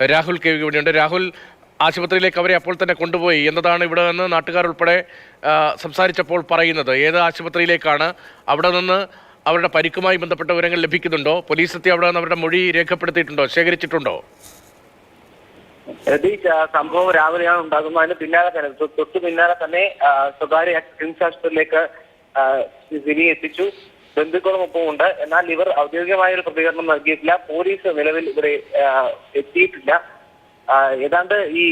Rahul K V ഇവിടെയുണ്ട് രാഹുൽ ആശുപത്രിയിലേക്ക് അവരെ അപ്പോൾ തന്നെ കൊണ്ടുപോയി. എന്നതാണ് ഇവിടെ നിന്ന് നാട്ടുകാർ ഉൾപ്പെടെ സംസാരിച്ചപ്പോൾ പറയുന്നത്. ഏത് ആശുപത്രിയിലേക്കാണ്? അവിടെ നിന്ന് അവരുടെ പരിക്കുമായി ബന്ധപ്പെട്ട വിവരങ്ങൾ ലഭിക്കുന്നുണ്ടോ? പോലീസ് എത്തി അവിടെ നിന്ന് അവരുടെ മൊഴി രേഖപ്പെടുത്തിയിട്ടുണ്ടോ? ശേഖരിച്ചിട്ടുണ്ടോ? രതീഷ് സംഭവം രാവിലെയാണ് ഉണ്ടാകുന്നത്. അതിന് പിന്നാലെ തന്നെ തൊട്ടു പിന്നാലെ തന്നെ സ്വകാര്യ കിംസ് ആശുപത്രിയിലേക്ക് സിനി എത്തിച്ചു. ബന്ധുക്കളും ഒപ്പമുണ്ട്. എന്നാൽ ഇവർ ഔദ്യോഗികമായ ഒരു പ്രതികരണം നൽകിയിട്ടില്ല. പോലീസ് നിലവിൽ ഇവിടെ എത്തിയിട്ടില്ല. ഏതാണ്ട് ഈ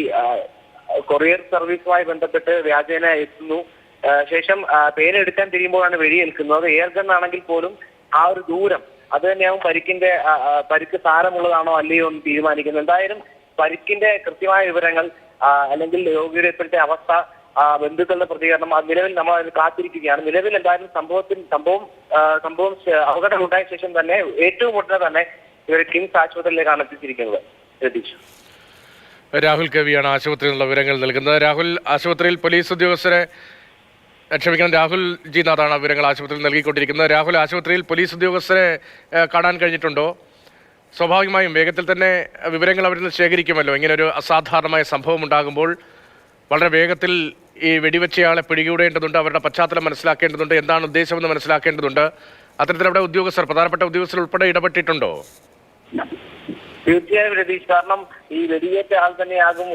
കൊറിയർ സർവീസുമായി ബന്ധപ്പെട്ട് വ്യാജേന എത്തുന്നു. ശേഷം പേരെടുക്കാൻ തിരിയുമ്പോഴാണ് വെടിയേൽക്കുന്നത് എയർ ഗൺ ആണെങ്കിൽ പോലും ആ ഒരു ദൂരം അത് തന്നെയാവും പരിക്കിന്റെ പരിക്ക് സാരമുള്ളതാണോ അല്ലയോ എന്ന് തീരുമാനിക്കുന്നത്. എന്തായാലും പരിക്കിന്റെ കൃത്യമായ വിവരങ്ങൾ അല്ലെങ്കിൽ രോഗിയുടെ ഇപ്പോഴത്തെ അവസ്ഥ ബന്ധുക്കളുടെ പ്രതികരണം നിലവിൽ നമ്മൾ അതിന് കാത്തിരിക്കുകയാണ്. നിലവിൽ എന്തായാലും സംഭവത്തിൽ സംഭവം സംഭവം അപകടം ഉണ്ടായ ശേഷം തന്നെ ഏറ്റവും ഉടനെ തന്നെ ഇവർ കിംസ് ആശുപത്രിയിലേക്കാണ് എത്തിച്ചിരിക്കുന്നത്. രതീഷ്. രാഹുൽ കവിയാണ് ആശുപത്രിയിലുള്ള വിവരങ്ങൾ നൽകുന്നത്. രാഹുൽ ആശുപത്രിയിൽ പോലീസ് ഉദ്യോഗസ്ഥരെ ക്ഷമിക്കണം രാഹുൽ ജി നാഥാണ് വിവരങ്ങൾ ആശുപത്രിയിൽ നൽകിക്കൊണ്ടിരിക്കുന്നത്. രാഹുൽ ആശുപത്രിയിൽ പോലീസ് ഉദ്യോഗസ്ഥരെ കാണാൻ കഴിഞ്ഞിട്ടുണ്ടോ? സ്വാഭാവികമായും വേഗത്തിൽ തന്നെ വിവരങ്ങൾ അവരിൽ ശേഖരിക്കുമല്ലോ. ഇങ്ങനെ ഒരു അസാധാരണമായ സംഭവം ഉണ്ടാകുമ്പോൾ വളരെ വേഗത്തിൽ ഈ വെടിവെച്ചയാളെ പിടികൂടേണ്ടതുണ്ട് അവരുടെ പശ്ചാത്തലം മനസ്സിലാക്കേണ്ടതുണ്ട് എന്താണ് ഉദ്ദേശമെന്ന് മനസ്സിലാക്കേണ്ടതുണ്ട്. അത്തരത്തിൽ അവിടെ ഉദ്യോഗസ്ഥർ പ്രധാനപ്പെട്ട ഉദ്യോഗസ്ഥർ ഉൾപ്പെടെ ഇടപെട്ടിട്ടുണ്ടോ? തീർച്ചയായും രതീഷ് കാരണം ഈ വെടിയേറ്റ ആൾ തന്നെയാകും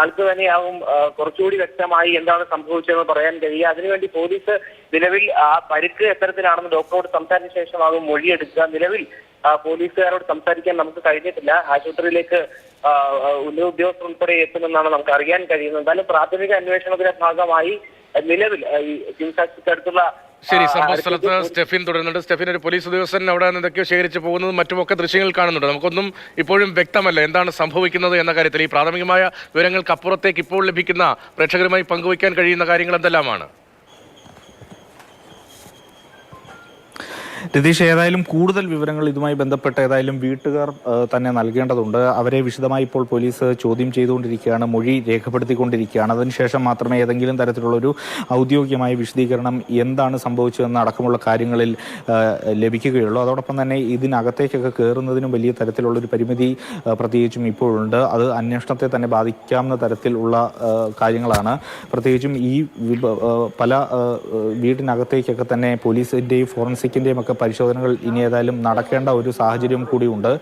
ആൾക്ക് തന്നെയാകും കുറച്ചുകൂടി വ്യക്തമായി എന്താണ് സംഭവിച്ചതെന്ന് പറയാൻ കഴിയുക. അതിനുവേണ്ടി പോലീസ് നിലവിൽ ആ പരുക്ക് എത്തരത്തിലാണെന്ന് ഡോക്ടറോട് സംസാരിച്ച ശേഷമാകും മൊഴിയെടുക്കുക. നിലവിൽ പോലീസുകാരോട് സംസാരിക്കാൻ നമുക്ക് കഴിഞ്ഞിട്ടില്ല. ആശുപത്രിയിലേക്ക് ഉന്നത ഉദ്യോഗസ്ഥർ ഉൾപ്പെടെ എത്തുമെന്നാണ് നമുക്ക് അറിയാൻ കഴിയുന്നത്. എന്തായാലും പ്രാഥമിക അന്വേഷണത്തിന്റെ ഭാഗമായി നിലവിൽ ഈ അടുത്തുള്ള ശരി സംഭവ സ്ഥലത്ത് സ്റ്റെഫിൻ തുടരുന്നുണ്ട്. സ്റ്റെഫിൻ ഒരു പോലീസ് ഉദ്യോഗസ്ഥൻ അവിടെ നിന്ന് എന്തൊക്കെയോ ശേഖരിച്ച് പോകുന്നതും മറ്റുമൊക്കെ ദൃശ്യങ്ങൾ കാണുന്നുണ്ട്. നമുക്കൊന്നും ഇപ്പോഴും വ്യക്തമല്ല എന്താണ് സംഭവിക്കുന്നത് എന്ന കാര്യത്തിൽ. ഈ പ്രാഥമികമായ വിവരങ്ങൾക്ക് അപ്പുറത്തേക്ക് ഇപ്പോൾ ലഭിക്കുന്ന പ്രേക്ഷകരുമായി പങ്കുവയ്ക്കാൻ കഴിയുന്ന കാര്യങ്ങൾ എന്തെല്ലാമാണ്? രതീഷ് ഏതായാലും കൂടുതൽ വിവരങ്ങൾ ഇതുമായി ബന്ധപ്പെട്ട് ഏതായാലും വീട്ടുകാർ തന്നെ നൽകേണ്ടതുണ്ട്. അവരെ വിശദമായി ഇപ്പോൾ പോലീസ് ചോദ്യം ചെയ്തുകൊണ്ടിരിക്കുകയാണ് മൊഴി രേഖപ്പെടുത്തിക്കൊണ്ടിരിക്കുകയാണ്. അതിനുശേഷം മാത്രമേ ഏതെങ്കിലും തരത്തിലുള്ളൊരു ഔദ്യോഗികമായ വിശദീകരണം എന്താണ് സംഭവിച്ചതെന്ന് അടക്കമുള്ള കാര്യങ്ങളിൽ ലഭിക്കുകയുള്ളൂ. അതോടൊപ്പം തന്നെ ഇതിനകത്തേക്കൊക്കെ കയറുന്നതിനും വലിയ തരത്തിലുള്ളൊരു പരിമിതി പ്രത്യേകിച്ചും ഇപ്പോഴുണ്ട്. അത് അന്വേഷണത്തെ തന്നെ ബാധിക്കാവുന്ന തരത്തിലുള്ള കാര്യങ്ങളാണ്. പ്രത്യേകിച്ചും ഈ പല വീടിനകത്തേക്കൊക്കെ തന്നെ പോലീസിന്റെയും ഫോറൻസിക്കിന്റെയും ഒക്കെ പരിശോധനകൾ ഇനി ഏതായാലും നടക്കേണ്ട ഒരു സാഹചര്യം കൂടിയുണ്ട്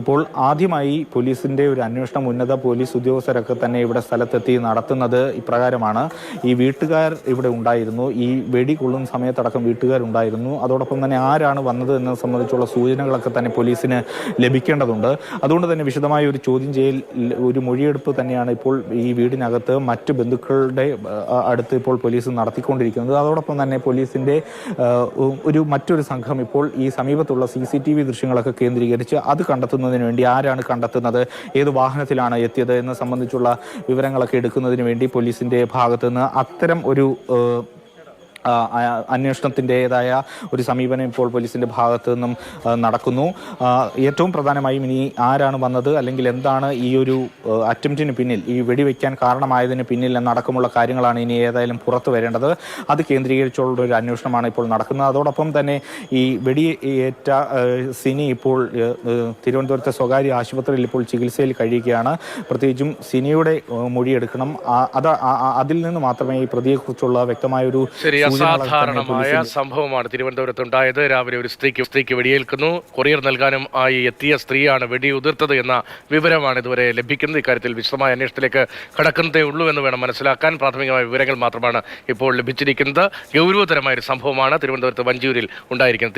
ഇപ്പോൾ ആദ്യമായി പോലീസിന്റെ ഒരു അന്വേഷണം ഉന്നത പോലീസ് ഉദ്യോഗസ്ഥരൊക്കെ തന്നെ ഇവിടെ സ്ഥലത്തെത്തി നടത്തുന്നത് ഇപ്രകാരമാണ്. ഈ വീട്ടുകാർ ഇവിടെ ഉണ്ടായിരുന്നു. ഈ വെടി കൊള്ളുന്ന സമയത്തടക്കം വീട്ടുകാരുണ്ടായിരുന്നു അതോടൊപ്പം തന്നെ ആരാണ് വന്നത് എന്നത് സംബന്ധിച്ചുള്ള സൂചനകളൊക്കെ തന്നെ പോലീസിന് ലഭിക്കേണ്ടതുണ്ട്. അതുകൊണ്ട് തന്നെ വിശദമായ ഒരു ചോദ്യം ചെയ്യൽ ഒരു മൊഴിയെടുപ്പ് തന്നെയാണ് ഇപ്പോൾ ഈ വീടിനകത്ത് മറ്റ് ബന്ധുക്കളുടെ അടുത്ത് ഇപ്പോൾ പോലീസ് നടത്തിക്കൊണ്ടിരിക്കുന്നത്. അതോടൊപ്പം തന്നെ പോലീസിന്റെ ഒരു മറ്റൊരു സംഘം ഇപ്പോൾ ഈ സമീപത്തുള്ള സി സി ടി വി ദൃശ്യങ്ങളൊക്കെ കേന്ദ്രീകരിച്ച് അത് കണ്ടെത്തുന്നതിന് വേണ്ടി ആരാണ് കണ്ടെത്തുന്നത്? ഏത് വാഹനത്തിലാണ് എത്തിയത്? എന്ന് സംബന്ധിച്ചുള്ള വിവരങ്ങളൊക്കെ എടുക്കുന്നതിന് വേണ്ടി പോലീസിന്റെ ഭാഗത്തുനിന്ന് അത്തരം ഒരു അന്വേഷണത്തിന്റെതായ ഒരു സമീപനം ഇപ്പോൾ പോലീസിന്റെ ഭാഗത്തു നിന്നും നടക്കുന്നു. ഏറ്റവും പ്രധാനമായും ഇനി ആരാണ് വന്നത് അല്ലെങ്കിൽ എന്താണ് ഈ ഒരു അറ്റംപ്റ്റിന് പിന്നിൽ ഈ വെടിവെക്കാൻ കാരണമായതിന് പിന്നിൽ എന്നടക്കമുള്ള കാര്യങ്ങളാണ് ഇനി ഏതായാലും പുറത്തു വരേണ്ടത്. അത് കേന്ദ്രീകരിച്ചുള്ള ഒരു അന്വേഷണമാണ് ഇപ്പോൾ നടക്കുന്നത്. അതോടൊപ്പം തന്നെ ഈ വെടിയേറ്റ സിനി ഇപ്പോൾ തിരുവനന്തപുരത്തെ സ്വകാര്യ ആശുപത്രിയിൽ ഇപ്പോൾ ചികിത്സയിൽ കഴിയുകയാണ്. പ്രത്യേകിച്ചും സിനിയുടെ മൊഴിയെടുക്കണം. അത് അതിൽ നിന്ന് മാത്രമേ ഈ പ്രതിയെക്കുറിച്ചുള്ള വ്യക്തമായ അസാധാരണമായ സംഭവമാണ് തിരുവനന്തപുരത്ത് ഉണ്ടായത്. രാവിലെ ഒരു സ്ത്രീക്ക് സ്ത്രീക്ക് വെടിയേൽക്കുന്നു. കൊറിയർ നൽകാനും ആയി എത്തിയ സ്ത്രീയാണ് വെടി ഉതിർത്തത് എന്ന വിവരമാണ് ഇതുവരെ ലഭിക്കുന്നത്. ഇക്കാര്യത്തിൽ വിശദമായ അന്വേഷണത്തിലേക്ക് കടക്കുന്നതേ ഉള്ളൂ എന്ന് വേണം മനസ്സിലാക്കാൻ. പ്രാഥമികമായ വിവരങ്ങൾ മാത്രമാണ് ഇപ്പോൾ ലഭിച്ചിരിക്കുന്നത്. ഗൗരവതരമായ ഒരു സംഭവമാണ് തിരുവനന്തപുരത്ത് വഞ്ചിയൂരിൽ ഉണ്ടായിരിക്കുന്നത്.